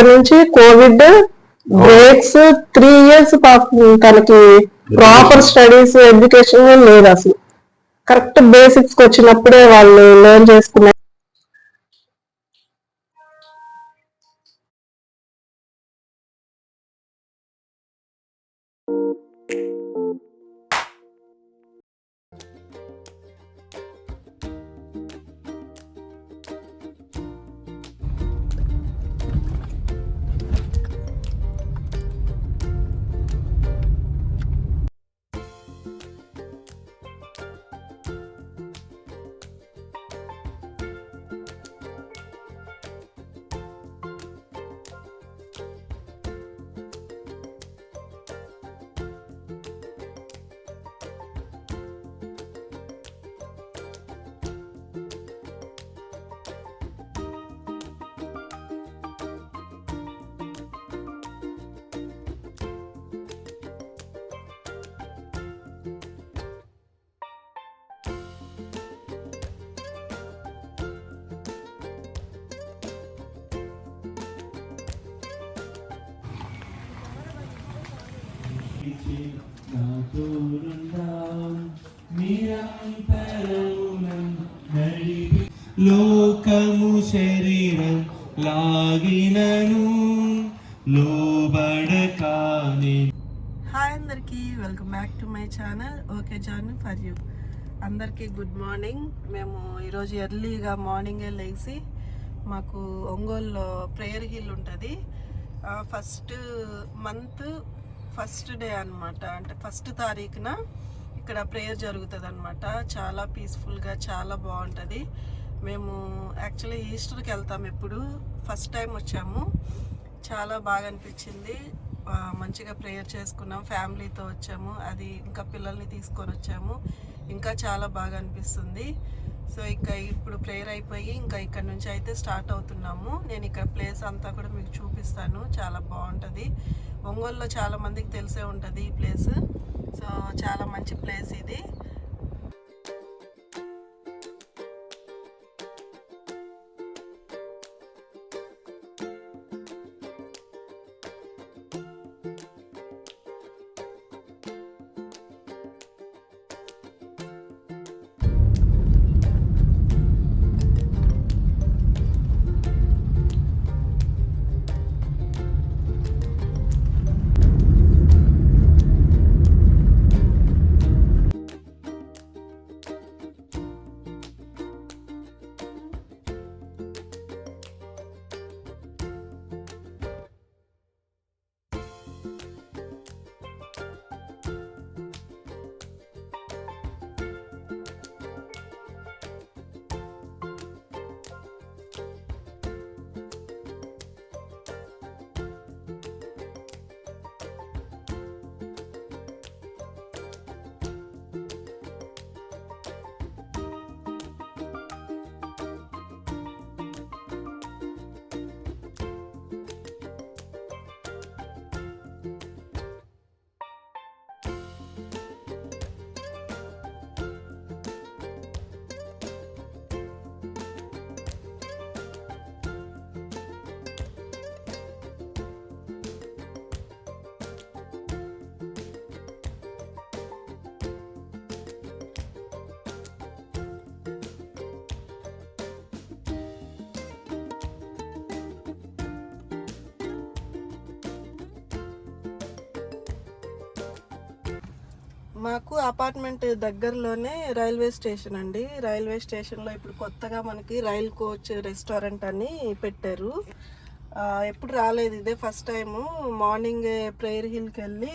అప్పటి నుంచి Covid breaks three years తనకి ప్రాపర్ స్టడీస్ ఎడ్యుకేషన్ లేదు అసలు. కరెక్ట్ బేసిక్స్కి వచ్చినప్పుడే వాళ్ళు లెర్న్ చేసుకునే లోకము శరీరం లాగినను లోబడకాని. హాయ్ అందరికీ welcome back to my channel. Okay Janu for you. అందరికీ గుడ్ మార్నింగ్. మేము ఈరోజు ఎర్లీగా మార్నింగే లేచి మాకు ఒంగోలులో ప్రేయర్ హిల్ ఉంటుంది. ఫస్ట్ మంత్ ఫస్ట్ డే అన్నమాట. అంటే ఫస్ట్ తారీఖున ఇక్కడ ప్రేయర్ జరుగుతుంది అనమాట చాలా పీస్ఫుల్గా చాలా బాగుంటుంది. మేము యాక్చువల్లీ ఈస్టర్కి వెళ్తాం ఎప్పుడు. ఫస్ట్ టైం వచ్చాము. చాలా బాగా అనిపించింది. మంచిగా ప్రేయర్ చేసుకున్నాం. ఫ్యామిలీతో వచ్చాము. అది ఇంకా పిల్లల్ని తీసుకొని వచ్చాము. ఇంకా చాలా బాగా అనిపిస్తుంది. సో ఇక ఇప్పుడు ప్రేయర్ అయిపోయి ఇంకా ఇక్కడ నుంచి అయితే స్టార్ట్ అవుతున్నాము. నేను ఇక్కడ ప్లేస్ అంతా కూడా మీకు చూపిస్తాను. చాలా బాగుంటుంది. ఒంగోలులో చాలా మందికి తెలిసే ఉంటుంది ఈ ప్లేస్. సో చాలా మంచి ప్లేస్ ఇది. మాకు అపార్ట్మెంట్ దగ్గరలోనే రైల్వే స్టేషన్ అండి. రైల్వే స్టేషన్లో ఇప్పుడు కొత్తగా మనకి రైల్ కోచ్ రెస్టారెంట్ అని పెట్టారు. ఎప్పుడు రాలేదు ఇదే ఫస్ట్ టైము. మార్నింగ్ ప్రేయర్ హిల్కి వెళ్ళి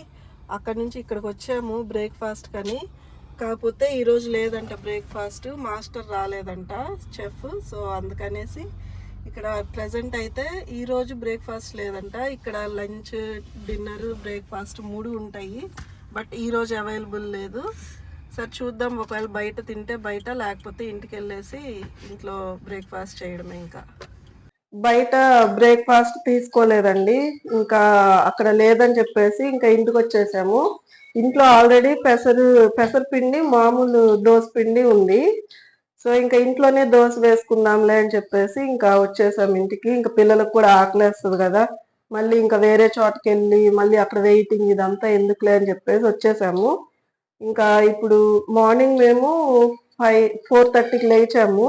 అక్కడ నుంచి ఇక్కడికి వచ్చాము బ్రేక్ఫాస్ట్ కానీ. కాకపోతే ఈరోజు లేదంట బ్రేక్ఫాస్ట్. మాస్టర్ రాలేదంట చెఫ్. సో అందుకనేసి ఇక్కడ ప్రజెంట్ అయితే ఈరోజు బ్రేక్ఫాస్ట్ లేదంట. ఇక్కడ లంచ్ డిన్నర్ బ్రేక్ఫాస్ట్ మూడు ఉంటాయి. బట్ ఈరోజు అవైలబుల్ లేదు. సరే చూద్దాం. ఒకవేళ బయట తింటే బయట లేకపోతే ఇంటికి వెళ్ళేసి ఇంట్లో బ్రేక్ఫాస్ట్ చేయడమే ఇంకా. బయట బ్రేక్ఫాస్ట్ తీసుకోలేదండి. ఇంకా అక్కడ లేదని చెప్పేసి ఇంకా ఇంటికి వచ్చేసాము ఇంట్లో ఆల్రెడీ పెసరు పెసరపిండి మామూలు దోస పిండి ఉంది. సో ఇంకా ఇంట్లోనే దోశ వేసుకుందాంలే అని చెప్పేసి ఇంకా వచ్చేసాం ఇంటికి. ఇంకా పిల్లలకు కూడా ఆకలేస్తుంది కదా. మళ్ళీ ఇంకా వేరే చోటకి వెళ్ళి మళ్ళీ అక్కడ వెయిటింగ్ ఇదంతా ఎందుకులే అని చెప్పేసి వచ్చేసాము. ఇంకా ఇప్పుడు మార్నింగ్ మేము ఫైవ్ ఫోర్ థర్టీకి లేచాము.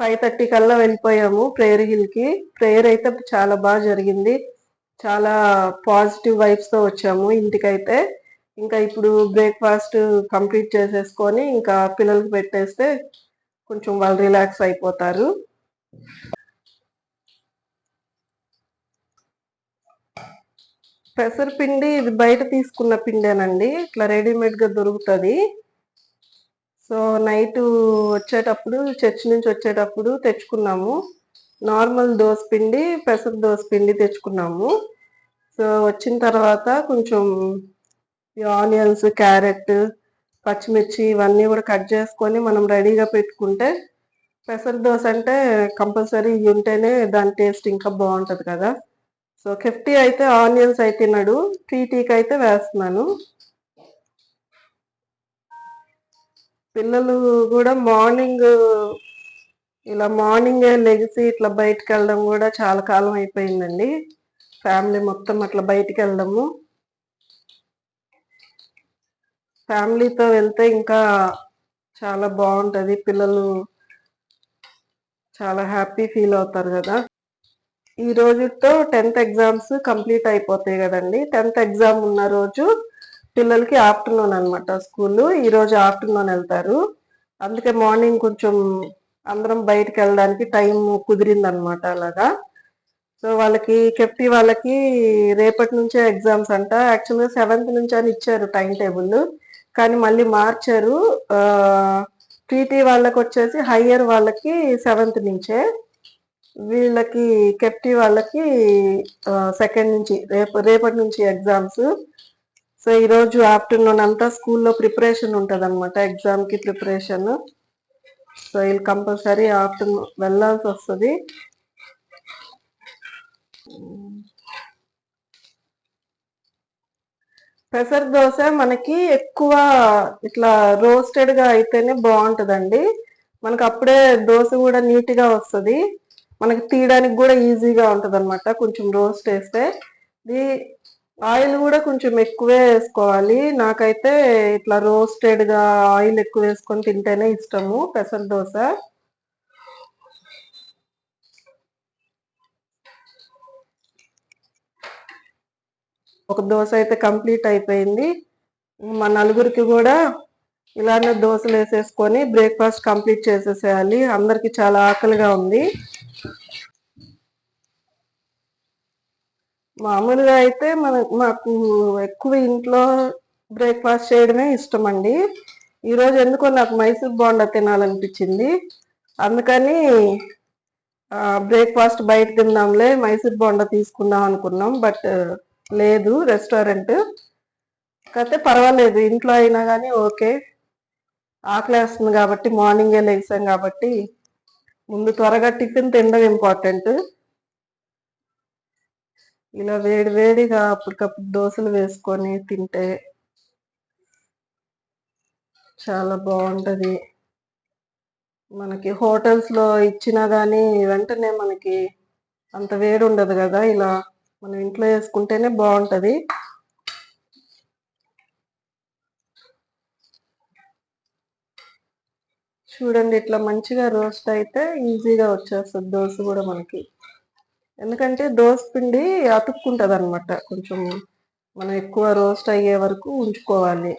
ఫైవ్ థర్టీ కల్లా వెళ్ళిపోయాము ప్రేయర్ హిల్కి ప్రేయర్ అయితే చాలా బాగా జరిగింది. చాలా పాజిటివ్ వైబ్స్తో వచ్చాము ఇంటికైతే. ఇంకా ఇప్పుడు బ్రేక్ఫాస్ట్ కంప్లీట్ చేసేసుకొని ఇంకా పిల్లలకి పెట్టేస్తే కొంచెం వాళ్ళు రిలాక్స్ అయిపోతారు. పెసరపిండి ఇది బయట తీసుకున్న పిండేనండి. ఇట్లా రెడీమేడ్గా దొరుకుతుంది. సో నైట్ వచ్చేటప్పుడు చర్చ్ నుంచి వచ్చేటప్పుడు తెచ్చుకున్నాము. నార్మల్ దోశ పిండి పెసర దోస పిండి తెచ్చుకున్నాము. సో వచ్చిన తర్వాత కొంచెం ఆనియన్స్ క్యారెట్ పచ్చిమిర్చి ఇవన్నీ కూడా కట్ చేసుకొని మనం రెడీగా పెట్టుకుంటే పెసర దోశ అంటే కంపల్సరీ ఇవి ఉంటేనే దాని టేస్ట్ ఇంకా బాగుంటుంది కదా. సో కెఫ్టీ అయితే ఆనియన్స్ అయితే తినడు టీటీకి అయితే వేస్తున్నాను. పిల్లలు కూడా మార్నింగ్ ఇలా మార్నింగ్ లెగిసి ఇట్లా బయటకు వెళ్ళడం కూడా చాలా కాలం అయిపోయిందండి. ఫ్యామిలీ మొత్తం అట్లా బయటికి వెళ్ళడము ఫ్యామిలీతో వెళ్తే ఇంకా చాలా బాగుంటుంది. పిల్లలు చాలా హ్యాపీ ఫీల్ అవుతారు కదా. ఈ రోజుతో టెన్త్ ఎగ్జామ్స్ కంప్లీట్ అయిపోతాయి కదండి. టెన్త్ ఎగ్జామ్ ఉన్న రోజు పిల్లలకి ఆఫ్టర్నూన్ అనమాట స్కూల్. ఈ రోజు ఆఫ్టర్నూన్ వెళ్తారు. అందుకే మార్నింగ్ కొంచెం అందరం బయటకు వెళ్ళడానికి టైం కుదిరింది అనమాట అలాగా. సో వాళ్ళకి కెఫ్టీ వాళ్ళకి రేపటి నుంచే ఎగ్జామ్స్ అంట. యాక్చువల్గా సెవెంత్ నుంచి అని ఇచ్చారు టైం టేబుల్. కానీ మళ్ళీ మార్చారు. టీటీ వాళ్ళకి వచ్చేసి హయ్యర్ వాళ్ళకి సెవెంత్ నుంచే. వీళ్ళకి కెప్టీ వాళ్ళకి సెకండ్ నుంచి రేపు రేపటి నుంచి ఎగ్జామ్స్ సో ఈరోజు ఆఫ్టర్నూన్ అంతా స్కూల్లో ప్రిపరేషన్ ఉంటుంది అనమాట ఎగ్జామ్కి ప్రిపరేషన్ సో వీళ్ళు కంపల్సరీ ఆఫ్టర్నూన్ వెళ్ళాల్సి వస్తుంది. పెసర దోశ మనకి ఎక్కువ ఇట్లా రోస్టెడ్గా అయితేనే బాగుంటుందండి. మనకు అప్పుడే దోశ కూడా నీట్గా వస్తుంది. మనకి తీయడానికి కూడా ఈజీగా ఉంటుంది అనమాట కొంచెం రోస్ట్ వేస్తే ఇది ఆయిల్ కూడా కొంచెం ఎక్కువే వేసుకోవాలి. నాకైతే ఇట్లా రోస్టెడ్గా ఆయిల్ ఎక్కువ వేసుకొని తింటేనే ఇష్టము పెసర దోశ. ఒక దోశ అయితే కంప్లీట్ అయిపోయింది. మా నలుగురికి కూడా ఇలానే దోశలు వేసేసుకొని బ్రేక్ఫాస్ట్ కంప్లీట్ చేసేసేయాలి. అందరికి చాలా ఆకలిగా ఉంది. మామూలుగా అయితే మన మాకు ఎక్కువ ఇంట్లో బ్రేక్ఫాస్ట్ చేయడమే ఇష్టం అండి ఈరోజు ఎందుకో నాకు మైసూర్ బోండా తినాలనిపించింది. అందుకని బ్రేక్ఫాస్ట్ బయట తిందాంలే మైసూర్ బోండా తీసుకుందాం అనుకున్నాం బట్ లేదు రెస్టారెంట్. కాకపోతే పర్వాలేదు ఇంట్లో అయినా కానీ ఓకే. ఆకలేస్తుంది కాబట్టి మార్నింగే లేసాం కాబట్టి ముందు త్వరగా టిఫిన్ తినడం ఇంపార్టెంట్. ఇలా వేడి వేడిగా అప్పటికప్పుడు దోశలు వేసుకొని తింటే చాలా బాగుంటుంది. మనకి హోటల్స్లో ఇచ్చినా కానీ వెంటనే మనకి అంత వేడి ఉండదు కదా ఇలా మనం ఇంట్లో వేసుకుంటేనే బాగుంటుంది. చూడండి ఇట్లా మంచిగా రోస్ట్ అయితే ఈజీగా వచ్చేస్తుంది దోశ కూడా మనకి. ఎందుకంటే దోశ పిండి అతుక్కుంటుంది అనమాట కొంచెం మనం ఎక్కువ రోస్ట్ అయ్యే వరకు ఉంచుకోవాలి.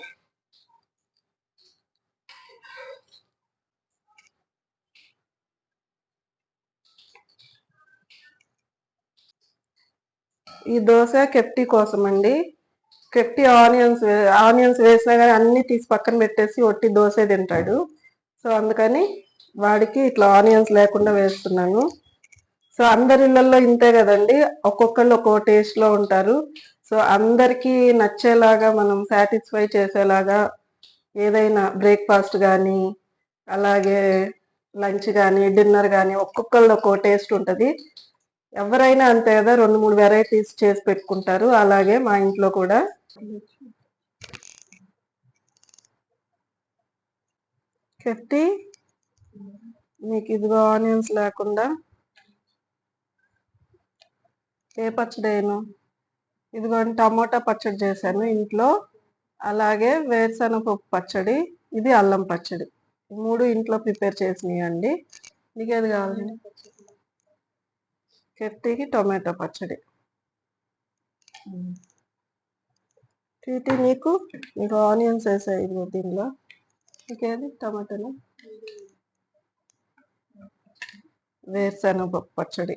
ఈ దోశ కెప్టీ కోసం అండి కెప్టీ ఆనియన్స్ ఆనియన్స్ వేసినా కానీ అన్ని తీసి పక్కన పెట్టేసి ఒట్టి దోశ తింటాడు. సో అందుకని వాడికి ఇట్లా ఆనియన్స్ లేకుండా వేస్తున్నాను. సో అందరి ఇళ్ళల్లో ఇంతే కదండి ఒక్కొక్కళ్ళు ఒక్కో టేస్ట్లో ఉంటారు. సో అందరికీ నచ్చేలాగా మనం సాటిస్ఫై చేసేలాగా ఏదైనా బ్రేక్ఫాస్ట్ కానీ అలాగే లంచ్ కానీ డిన్నర్ కానీ ఒక్కొక్కళ్ళు ఒక్కో టేస్ట్ ఉంటుంది. ఎవరైనా అంతే కదా రెండు మూడు వెరైటీస్ చేసి పెట్టుకుంటారు. అలాగే మా ఇంట్లో కూడా. కెఫ్టీ మీకు ఇదిగో ఆనియన్స్ లేకుండా ఏ పచ్చడి వేయను ఇదిగో టమోటా పచ్చడి చేశాను ఇంట్లో. అలాగే వేరుశనగపప్పు పచ్చడి ఇది అల్లం పచ్చడి. మూడు ఇంట్లో ప్రిపేర్ చేసినాయి అండి మీకు ఏది కావాలి? కెట్టికి టొమాటో పచ్చడి. టీటీ నీకు నీకు ఆనియన్స్ వేసాయి ఇదిగో దీనిలో ఇంకేది టమాటాలు వేరుశనగ పచ్చడి.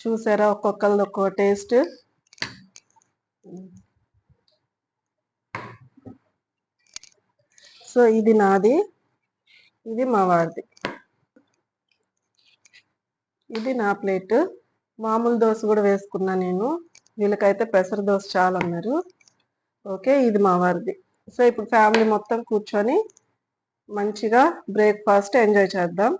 చూసారా ఒక్కొక్కరిది ఒక్కో టేస్ట్. సో ఇది నాది. ఇది మా వారిది. ఇది నా ప్లేట్. మామూలు దోశ కూడా వేసుకున్నా నేను. వీళ్ళకైతే పెసర దోశ చాలా అన్నారు ఓకే ఇది మా వారిది. సో ఇప్పుడు ఫ్యామిలీ మొత్తం కూర్చొని మంచిగా బ్రేక్ఫాస్ట్ ఎంజాయ్ చేద్దాం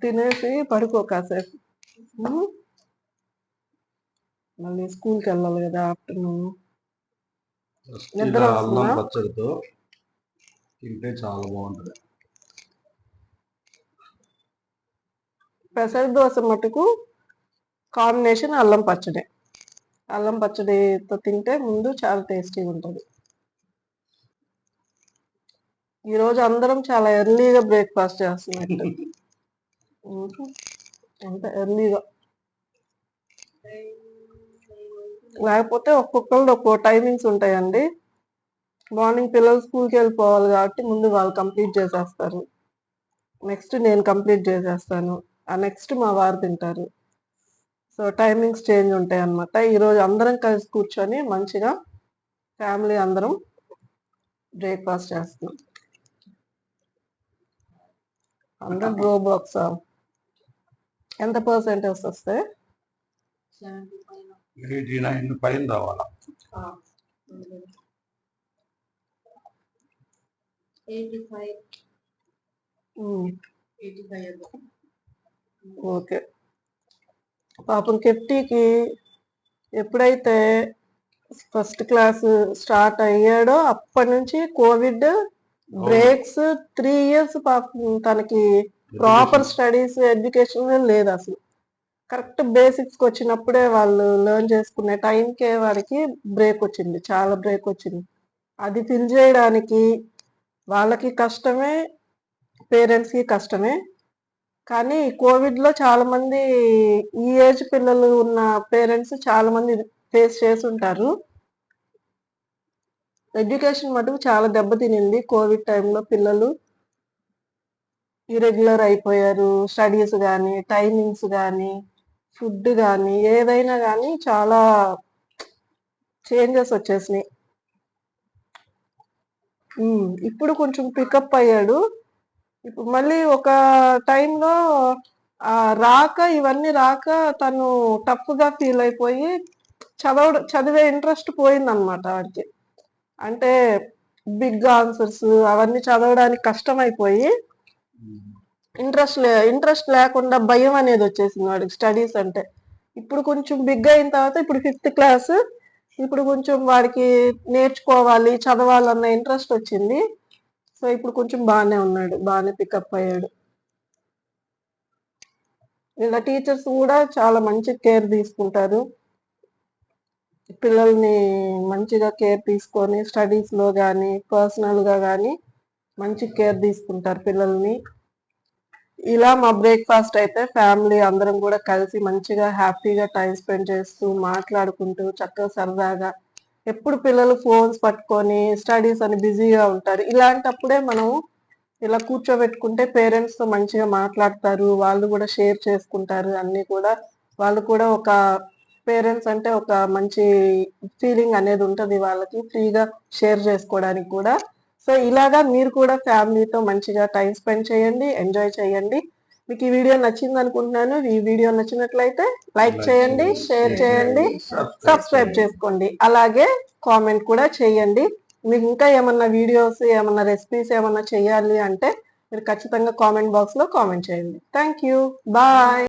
తినేసి పడుకో కాసేపు. మళ్ళీ స్కూల్కి వెళ్ళాలి కదా ఆఫ్టర్నూన్ నిద్ర? పచ్చడితో తింటే చాలా బాగుంటది పెసర దోశ మటుకు కాంబినేషన్ అల్లం పచ్చడి. అల్లం పచ్చడితో తింటే ముందు చాలా టేస్టీగా ఉంటుంది. ఈరోజు అందరం చాలా ఎర్లీగా బ్రేక్ఫాస్ట్ చేస్తున్నట్టు ఉహు. అంత ఎర్లీగా లేకపోతే ఒక్కొక్కళ్ళు ఒక్కో టైమింగ్స్ ఉంటాయండి. మార్నింగ్ పిల్లలు స్కూల్కి వెళ్ళిపోవాలి కాబట్టి ముందు వాళ్ళు కంప్లీట్ చేసేస్తారు. నెక్స్ట్ నేను కంప్లీట్ చేసేస్తాను. నెక్స్ట్ మా వారు తింటారు. సో టైమింగ్స్ చేంజ్ ఉంటాయి అన్నమాట. ఈరోజు అందరం కలిసి కూర్చొని మంచిగా ఫ్యామిలీ అందరం బ్రేక్ఫాస్ట్ చేస్తున్నాం. హండ్రెడ్ రో బాక్స్ ఎంత పర్సెంటేజ్ వస్తాయి ఎయిటీ నైన్ పైన రావాలా? ఓకే. పాపం కెప్టీకి ఎప్పుడైతే ఫస్ట్ క్లాస్ స్టార్ట్ అయ్యాడో అప్పటి నుంచి కోవిడ్ బ్రేక్స్ త్రీ ఇయర్స్ పాపం తనకి ప్రాపర్ స్టడీస్ ఎడ్యుకేషన్ లేదు అసలు. కరెక్ట్ బేసిక్స్ వచ్చినప్పుడే వాళ్ళు లెర్న్ చేసుకునే టైంకే వాడికి బ్రేక్ వచ్చింది చాలా బ్రేక్ వచ్చింది. అది ఫిల్ చేయడానికి వాళ్ళకి కష్టమే పేరెంట్స్కి కష్టమే. కానీ కోవిడ్లో చాలామంది చాలా మంది ఈ ఏజ్ పిల్లలు ఉన్న పేరెంట్స్ చాలా మంది ఫేస్ చేసి ఉంటారు ఎడ్యుకేషన్ మటుకు చాలా దెబ్బతినింది కోవిడ్ టైంలో పిల్లలు. ఇరెగ్యులర్ అయిపోయారు. స్టడీస్ కానీ టైమింగ్స్ కానీ ఫుడ్ కానీ ఏదైనా కానీ చాలా చేంజెస్ వచ్చేసినాయి. ఇప్పుడు కొంచెం పికప్ అయ్యాడు. ఇప్పుడు మళ్ళీ ఒక టైంలో రాక ఇవన్నీ రాక తను టఫ్గా ఫీల్ అయిపోయి చదవ చదివే ఇంట్రెస్ట్ పోయిందన్నమాట వాడికి అంటే బిగ్ ఆన్సర్స్ అవన్నీ చదవడానికి కష్టం అయిపోయి ఇంట్రెస్ట్ లే ఇంట్రెస్ట్ లేకుండా భయం అనేది వచ్చేసింది వాడికి స్టడీస్ అంటే. ఇప్పుడు కొంచెం బిగ్ అయిన తర్వాత ఇప్పుడు ఫిఫ్త్ క్లాస్ ఇప్పుడు కొంచెం వాడికి నేర్చుకోవాలి చదవాలన్న ఇంట్రెస్ట్ వచ్చింది. సో ఇప్పుడు కొంచెం బాగానే ఉన్నాడు బాగానే పికప్ అయ్యాడు. ఇలా టీచర్స్ కూడా చాలా మంచి కేర్ తీసుకుంటారు. పిల్లల్ని మంచిగా కేర్ తీసుకొని స్టడీస్లో కానీ పర్సనల్గా కానీ మంచి కేర్ తీసుకుంటారు పిల్లల్ని. ఇలా మా బ్రేక్ఫాస్ట్ అయితే ఫ్యామిలీ అందరం కూడా కలిసి మంచిగా హ్యాపీగా టైం స్పెండ్ చేస్తూ మాట్లాడుకుంటూ చక్కగా సరదాగా ఎప్పుడు పిల్లలు ఫోన్స్ పట్టుకొని స్టడీస్ అని బిజీగా ఉంటారు. ఇలాంటప్పుడే మనం ఇలా కూర్చోబెట్టుకుంటే పేరెంట్స్తో మంచిగా మాట్లాడతారు వాళ్ళు కూడా షేర్ చేసుకుంటారు అన్ని కూడా. వాళ్ళు కూడా ఒక పేరెంట్స్ అంటే ఒక మంచి ఫీలింగ్ అనేది ఉంటుంది వాళ్ళకి ఫ్రీగా షేర్ చేసుకోవడానికి కూడా. సో ఇలాగా మీరు కూడా ఫ్యామిలీతో మంచిగా టైం స్పెండ్ చేయండి ఎంజాయ్ చేయండి. మీకు ఈ వీడియో నచ్చింది అనుకుంటున్నాను. ఈ వీడియో నచ్చినట్లయితే లైక్ చేయండి షేర్ చేయండి సబ్స్క్రైబ్ చేసుకోండి. అలాగే కామెంట్ కూడా చేయండి. మీకు ఇంకా ఏమన్నా వీడియోస్ ఏమన్నా రెసిపీస్ ఏమన్నా చేయాలి అంటే మీరు ఖచ్చితంగా కామెంట్ బాక్స్లో కామెంట్ చేయండి. Thank you bye